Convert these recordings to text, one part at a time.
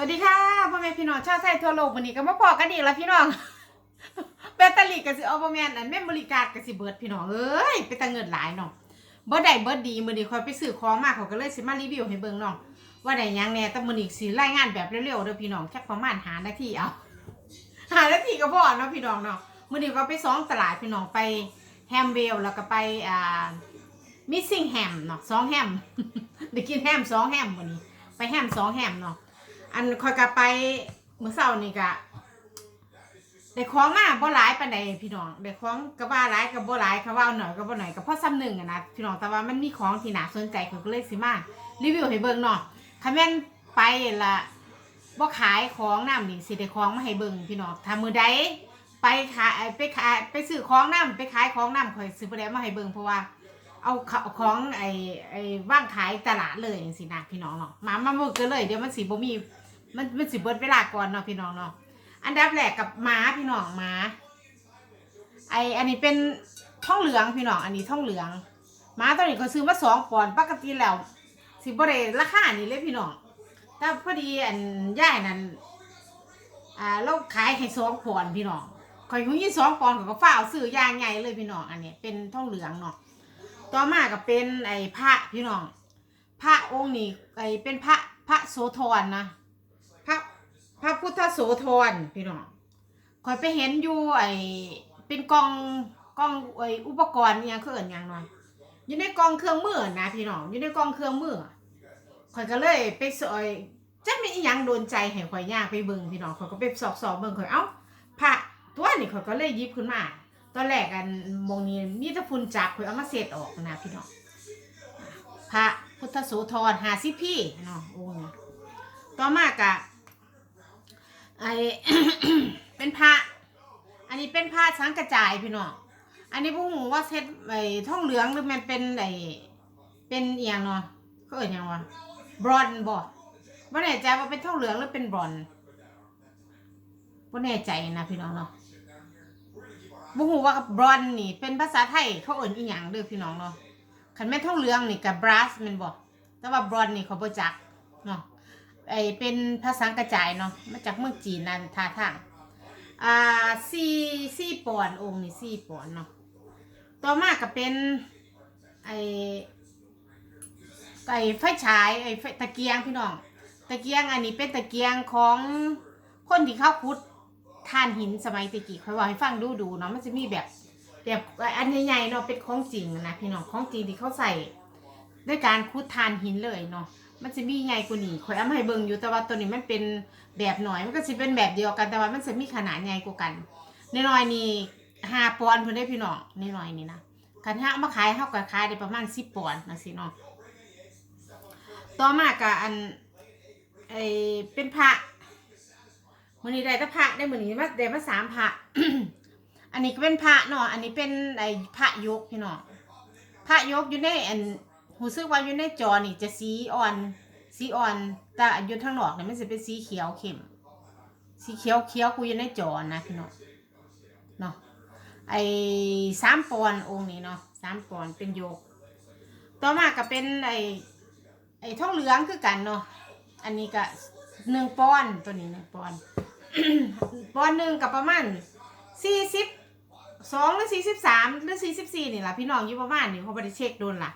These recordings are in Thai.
วัสดีค่ะพ่อแม่พี่น้องชาวไทยทั่วโลกวันนี้ก็มาพอกันอีกแล้วพี่น้องแบตเตอรี่ก็สิเอาบ่แม่นอันแม่บริการก็สิเบิร์ดพี่น้องเอ้ยไปแต่เงินหลายเนาะบ่ได้เบิร์ดดีมือนี้คอยไปซื้อของมาเขาก็เลยสิมารีวิวให้เบิ่งเนาะว่าได้ยังแน่แต่มือนี้สิรายงานแบบเร็วๆเด้อพี่น้องแค่ประมาณหานาทีเอาหานาทีก็พอเนาะพี่น้องเนาะมือนี้ก็ไปสองตลาดพี่น้องไปแฮมเวลแล้วก็ไปอ่ามิสซิ่งแฮมเนาะสองแฮมได้กินแฮมสองแฮมมื้อนี้ ไปแฮมสองแฮมเนาะ อันคอยกะไปเมื่อเช้านี่กะได้ของมาบ่หลายปานใดพี่น้องได้ของก็ว่าหลายก็บ่หลายก็ว่าหน่อยก็บ่หน่อยก็พอซ้ำหนึ่งอะนะพี่น้องแต่ว่ามันมีของที่น่าสนใจก็เลยสิมารีวิวให้เบิ่งเนาะคันแม่นไปละบ่ขายของน้ำนี่สิได้ของมาให้เบิ่งพี่น้องถ้ามือใดไปขายไปขายไปซื้อของน้ำไปขายของน้ำข่อยซื้อบ่ได้วมาให้เบิ่งเพราะว่าเอาของไอ้ไอ้ว่างขายตลาดเลยจังซี่นะพี่น้องเนาะมามาเบิ่งกันเลยเดี๋ยวมันสิบ่มี มันมันสิเบิดเวลาก่อนเนาะพี่น้องเนาะอันดับแรกกับหมาพี่น้องหมาไออันนี้เป็นท่องเหลืองพี่น้องอันนี้ท่องเหลืองหมาตัวนี้ก็ซื้อมาสองปอนด์ปกติแล้วสิบ่ได้ราคานี้เลยพี่น้องแต่พอดีอันย่ายนั่นอ่าเราขายให้สองปอนด์พี่น้องข่อยคงยี่สองปอนด์เขาก็ฝ้าซื้อยางใหญ่เลยพี่น้องอันนี้เป็นท่องเหลืองเนาะต่อมาก็เป็นไอ้พระพี่น้องพระองค์นี้ไอ้เป็นพระพระโสธรนะ พระพุทธโสธรพี่น้องคอยไปเห็นอยู่ไอ้เป็นกองกองไอ้อุปกรณ์เนี่ยเขาเอิ้นหยังเนาะอยู่ในกองเครื่องมือนะพี่น้องอยู่ในกองเครื่องมือคอยก็เลยไปสอยจักมีอีหยังโดนใจให้ข่อยยางไปเบิ่งพี่น้องข่อยก็ไปสอบสอบเบิ่งข่อยเอ้าพระตัวนี้ข่อยก็เลยยิบขึ้นมา ตอนแรกอันมองนี้มีตะพุนจับข่อยเอามาเสร็จออกนะพี่น้องพระพุทธโสธรหาสิพี่เนาะโอ้ยต่อมากะ ไอ เป็นพระ อันนี้เป็นผ้าช้างกระจายพี่น้อง อันนี้พวกหูว่าเซ็ตไอ้ท่องเหลืองหรือมันเป็นไอ้เป็นเอียงเนาะเขาเอ่ยยังวะบรอนบ่บ่แน่ใจว่าเป็นท่องเหลืองหรือเป็นบรอนบ่แน่ใจนะพี่น้องเนาะบ่ฮู้ว่าบรอนนี่เป็นภาษาไทยเขาเอ่ยอีหยังเด้อพี่น้องเนาะคันแม่ท่องเหลืองนี่กับบรัสม่นบ่แต่ว่าบรอนนี่เขาบ่จักเนาะ ไอเป็นภาษากระจายเนาะมาจากเมืองจีนนะท่าทางอ่าสี่สี่ปอนด์องค์นี่สี่ปอนด์เนาะต่อมาก็เป็นไอไอไฟฉายไอไฟตะเกียงพี่น้อง ตะเกียงอันนี้เป็นตะเกียงของคนที่เข้าคุดทานหินสมัยตะกี้คอยว่าให้ฟังดูดูเนาะมันจะมีแบบแบบอันใหญ่ๆเนาะเป็นของจริงนะพี่น้องของจริงที่เขาใส่ด้วยการคุดทานหินเลยเนาะ มันจะมีใหญ่กว่านี้ข่อยเอามาให้เบิ่งอยู่แต่ว่าตัวนี้มันเป็นแบบหน่อยมันก็สิเป็นแบบเดียวกันแต่ว่ามันจะมีขนาดใหญ่กว่ากันน้อยๆนี่ห้าปอนด์เพิ่นได้พี่น้องน้อยๆนี่นะคันถ้ามาขายเฮาก็ขายได้ประมาณ10ปอนด์นะสิเนาะต่อมาก็อันไอเป็นพระมื้อนี้ได้แต่พระได้มื้อนี้มาได้มาสามพระอันนี้ก็เป็นพระเนาะอันนี้เป็นไอพระยกพี่น้องพระยกอยู่ในอัน หูซึกว่าอยู่ในจอนี่จะสีอ่อน สีอ่อน แต่อยู่ทางนอกเนี่ยมันจะเป็นสีเขียวเข้ม สีเขียวเขียวกูอยู่ในจอนะพี่น้องเนาะไอ้สามปอนองค์นี้เนาะสามปอนเป็นโยก ต่อมาก็เป็นไอ้ไอ้ทองเหลืองคือกันเนาะอันนี้ก็หนึ่งปอนตัวนี้หนึ่งปอนปอนหนึ่งกับประมาณสี่สิบสองหรือสี่สิบสามหรือสี่สิบสี่นี่แหละพี่น้องอยู่ประมาณนี้เขาไม่ได้เช็คโดนล่ะ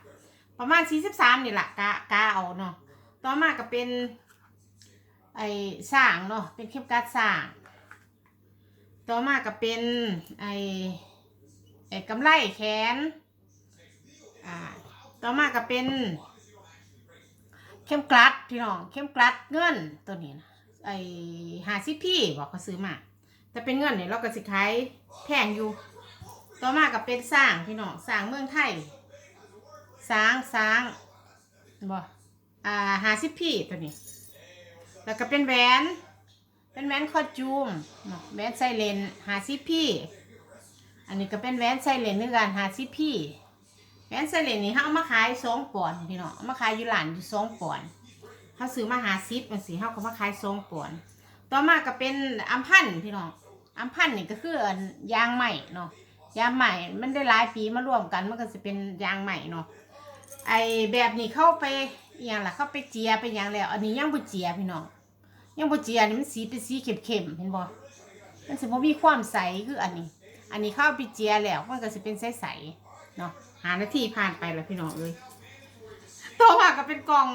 ประมาณสี่สิบสามนี่แหละกากาเอาเนาะต่อมาก็เป็น ไอ้สร้างเนาะเป็นเข้มกัดสร้าง ต่อมาก็เป็นไอ้ไอ้กำไลแขนอ่าต่อมาก็เป็น เข้มกลัดพี่น้องเข้มกลัดเงินตัวนี้นะไอ้หาซิพี่บอกเขาซื้อมาแต่เป็นเงินเนี่ยเราก็สิขายแพงอยู่ ต่อมาก็เป็นสร้างพี่น้องสร้างเมืองไทย สร้างสร้างบ่อ่าหาสิบพี่ตัวนี้ แล้วก็เป็นแหวน เป็นแหวนคอจูมแหวนไซเลนหาสิบพี่ อันนี้ก็เป็นแหวนไซเลนด้วยกันหาสิบพี่แหวนไซเลนนี่เขาเอามาขายสองปอนด์พี่น้องเอามาขายอยู่หลานอยู่สองปอนด์เขาซื้อมาหาซิปมันสีเขาก็มาขายสองปอนด์ต่อมาก็เป็นอัมพันธ์พี่น้องอัมพันธ์นี่ก็คือยางใหม่เนาะยางใหม่มันได้หลายปีมารวมกันมันก็จะเป็นยางใหม่เนาะ ไอแบบนี้เข้าไปอย่างล่ะเข้าไปเจียไปอย่างแล้ว อันนี้ยังบ่เจียพี่น้องยังบ่เจียนี่มันสีเป็นสีเข้มๆเห็นบ่มันสิบ่มีความใสคืออันนี้ อันนี้เข้าไปเจียแล้วมันก็สิเป็นใสๆเนาะหานาทีผ่านไปแล้วพี่น้องเอ้ยต่อมาก็เป็นกล่อง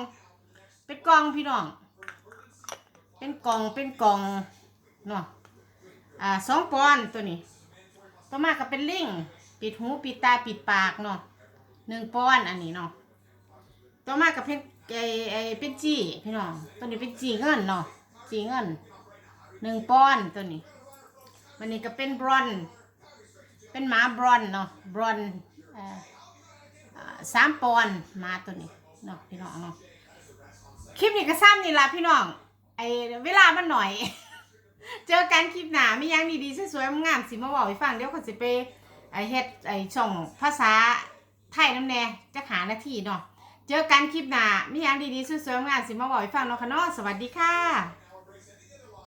เป็นกล่องพี่น้อง เป็นกล่องเป็นกล่องเนาะอ่าสองปอนตัวนี้ ต่อมาก็เป็นลิงปิดหูปิดตาปิดปากเนาะ หนึ่งปอนอันนี้เนาะต่อมาก็เป็นไอไอเป็นจี้พี่น้องตัวนี้เป็นจีเงินเนาะจีเงินหนึ่งปอนตัวนี้วันนี้ก็เป็นบรอน เป็นหมาบรอนเนาะบรอนสามปอนมาตัวนี้เนาะพี่น้องเนาะคลิปนี้ก็ซ้ำนี่ละพี่น้องไอเวลามันหน่อย เจอกันคลิปหนาไม่ยังดีๆสวยๆงามสิมาบอกให้ฟังเดี๋ยวขาจะไปไอเฮ็ดไอช่องภาษา ไทยน้ำแน่จะหาหน้าที่เนาะเจอกันคลิปหน้าม่ยังดีๆสวยๆงานสิมาบอกให้ฟังเนาะค่ะเนาะสวัสดีค่ะ